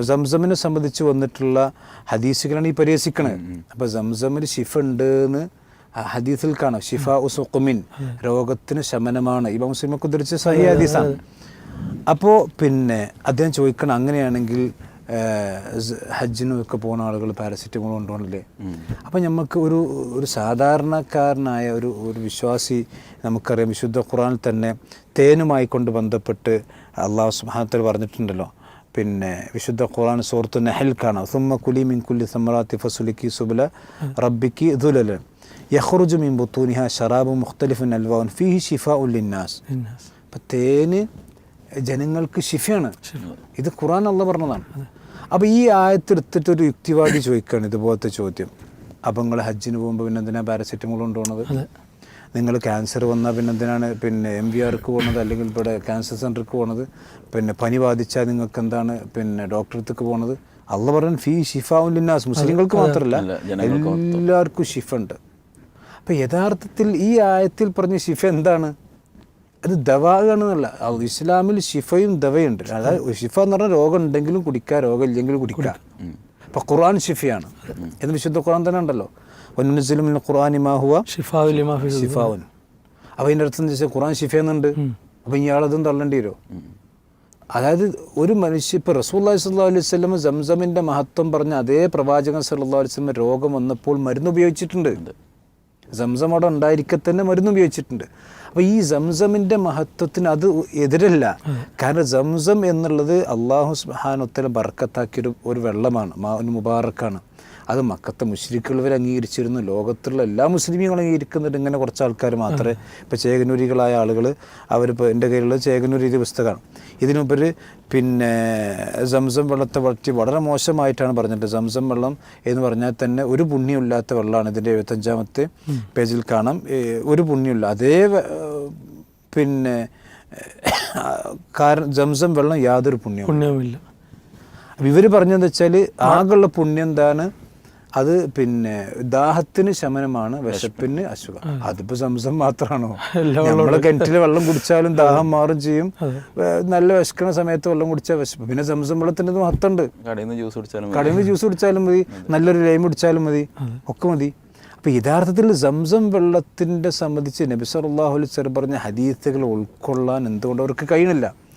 അപ്പോൾ സംസമിനെ സംബന്ധിച്ച് വന്നിട്ടുള്ള ഹദീസുകളാണ് ഈ പരിഹസിക്കണത്. അപ്പോൾ സംസമിൽ ഷിഫ ഉണ്ട് എന്ന് ഹദീസിൽ കാണാം. ഷിഫ ഉസുഖുമിൻ രോഗത്തിന് ശമനമാണ്. ഇവ മുസ്ലിമൊക്കെ ഉദ്ധരിച്ച സഹി ഹദീസാണ്. അപ്പോൾ പിന്നെ അദ്ദേഹം ചോദിക്കണം അങ്ങനെയാണെങ്കിൽ ഹജ്ജിനൊക്കെ ഹജ്ജിനും ഒക്കെ പോകുന്ന ആളുകൾ പാരസെറ്റമോൾ കൊണ്ടുപോകണില്ലേ? അപ്പം നമുക്ക് ഒരു ഒരു സാധാരണക്കാരനായ ഒരു ഒരു വിശ്വാസി നമുക്കറിയാം വിശുദ്ധ ഖുറാനിൽ തന്നെ തേനുമായി കൊണ്ട് ബന്ധപ്പെട്ട് അള്ളാഹു സുബ്ഹാനഹു പറഞ്ഞിട്ടുണ്ടല്ലോ. പിന്നെ വിശുദ്ധ ഖുറാൻ സൂറത്ത് നെഹൽ കാണാം സുമ്മ കുലി മിൻ കുല്ലി സമറാത്തി ഫസുലിക്കി സുബല റബ്ബിക്ക് ദുലല യഹ്റുജു മിൻ ബുത്തൂനിഹ ഷറാബു മുഖ്തലിഫുൻ അൽവാൻ ഫീഹി ഷിഫ ഉല്ലിന്നാസ്. അപ്പം തേന് ജനങ്ങൾക്ക് ഷിഫയാണ് ഇത് ഖുറാൻ അല്ല പറഞ്ഞതാണ്. അപ്പോൾ ഈ ആയത്തെടുത്തിട്ട് ഒരു യുക്തിവാദി ചോദിക്കുകയാണ് ഇതുപോലത്തെ ചോദ്യം. അപ്പം നിങ്ങൾ ഹജ്ജിന് പോകുമ്പോൾ പിന്നെ എന്തിനാണ് പാരസെറ്റമോൾ കൊണ്ടുപോകുന്നത് നിങ്ങൾ ക്യാൻസർ വന്നാൽ പിന്നെ എന്തിനാണ്? പിന്നെ എം വി ആർക്ക് പോകുന്നത് അല്ലെങ്കിൽ ഇവിടെ ക്യാൻസർ സെന്റർക്ക് പോകുന്നത് പിന്നെ പനി ബാധിച്ചാൽ നിങ്ങൾക്ക് എന്താണ്? പിന്നെ ഡോക്ടറത്തേക്ക് പോകുന്നത് അള്ള പറയാൻ ഫീ ഷിഫാവുൻ ലിന്നാസ്. മുസ്ലിങ്ങൾക്ക് മാത്രമല്ല എല്ലാവർക്കും ഷിഫ ഉണ്ട് അപ്പം യഥാർത്ഥത്തിൽ ഈ ആയത്തിൽ പറഞ്ഞ ഷിഫ എന്താണ്? അത് ദവാകാണെന്നല്ല അത് ഇസ്ലാമിൽ ഷിഫയും ദവയുണ്ട്. അതായത് ഷിഫ എന്ന് പറഞ്ഞാൽ രോഗം ഉണ്ടെങ്കിലും കുടിക്കുക രോഗം ഇല്ലെങ്കിലും കുടിക്കുക അപ്പം ഖുർആൻ ഷിഫയാണ്. എന്ന് വിശുദ്ധ ഖുർആൻ തന്നെ ഉണ്ടല്ലോ. ഒന്നുസിലും ഖുർആൻ ഇമാഹുവ ഷിഫാവുൻ അപ്പോൾ അടുത്ത് എന്താ വെച്ചാൽ ഖുർആൻ ഷിഫയെന്നുണ്ട് അപ്പോൾ ഇയാളതും തള്ളേണ്ടി വരുമോ അതായത് ഒരു മനുഷ്യ ഇപ്പോൾ റസൂല്ലാ സല്ലാ അലൈഹി സ്വലം സംസമിന്റെ മഹത്വം പറഞ്ഞ അതേ പ്രവാചകൻ സല്ലാ അലൈഹി സ്വലം രോഗം വന്നപ്പോൾ മരുന്ന് ഉപയോഗിച്ചിട്ടുണ്ട്. സംസം അവിടെ ഉണ്ടായിരിക്കെ തന്നെ മരുന്ന് ഉപയോഗിച്ചിട്ടുണ്ട്. അപ്പോൾ ഈ സംസമിന്റെ മഹത്വത്തിന് അത് എതിരല്ല. കാരണം സംസം എന്നുള്ളത് അള്ളാഹു സുബാനൊത്തല ബർക്കത്താക്കിയൊരു ഒരു വെള്ളമാണ്. മാ മുബാറക്കാണ്. അത് മക്കത്തെ മുസ്ലിക്കുള്ളവർ അംഗീകരിച്ചിരുന്നു. ലോകത്തുള്ള എല്ലാ മുസ്ലിമുകളും അംഗീകരിക്കുന്നുണ്ട്. ഇങ്ങനെ കുറച്ച് ആൾക്കാർ മാത്രമേ ഇപ്പോൾ ചേകനൂരികളായ ആളുകൾ അവരിപ്പോൾ എന്റെ കയ്യിലുള്ള ചേകനൂരി ഇത് പുസ്തകമാണ്. ഇതിനുപരി പിന്നെ സംസം വെള്ളത്തെ വളർത്തി വളരെ മോശമായിട്ടാണ് പറഞ്ഞിട്ട് സംസം വെള്ളം എന്ന് പറഞ്ഞാൽ തന്നെ ഒരു പുണ്യമില്ലാത്ത വെള്ളമാണ് ഇതിന്റെ എഴുപത്തഞ്ചാമത്തെ പേജിൽ കാണാം. ഒരു പുണ്യമില്ല. അതേ പിന്നെ കാരണം ജംസം വെള്ളം യാതൊരു പുണ്യവും പുണ്യവുമില്ല. ഇവർ പറഞ്ഞതെന്ന് വെച്ചാൽ ആകെയുള്ള പുണ്യം എന്താണ്? അത് പിന്നെ ദാഹത്തിന് ശമനമാണ് വിശപ്പിന് അസുഖം അതിപ്പോ സംസം മാത്രമാണോ നമ്മളെ കിണറ്റിൽ വെള്ളം കുടിച്ചാലും ദാഹം മാറും ചെയ്യും. നല്ല വിശക്കണ സമയത്ത് വെള്ളം കുടിച്ചാൽ വിശപ്പ്. പിന്നെ സംസം വെള്ളത്തിന്റെ മഹത്തുണ്ട് കടയിൽ നിന്ന് ജ്യൂസ് കുടിച്ചാലും കടയിൽ നിന്ന് ജ്യൂസ് കുടിച്ചാലും മതി. നല്ലൊരു ലൈം കുടിച്ചാലും മതി. ഒക്കെ മതി. അപ്പോൾ യഥാർത്ഥത്തിൽ സംസം വെള്ളത്തിന്റെ സംബന്ധിച്ച് നബി സല്ലല്ലാഹു അലൈഹി പറഞ്ഞ ഹദീസുകൾ ഉൾക്കൊള്ളാൻ എന്തുകൊണ്ട് അവർക്ക് കഴിയണില്ല.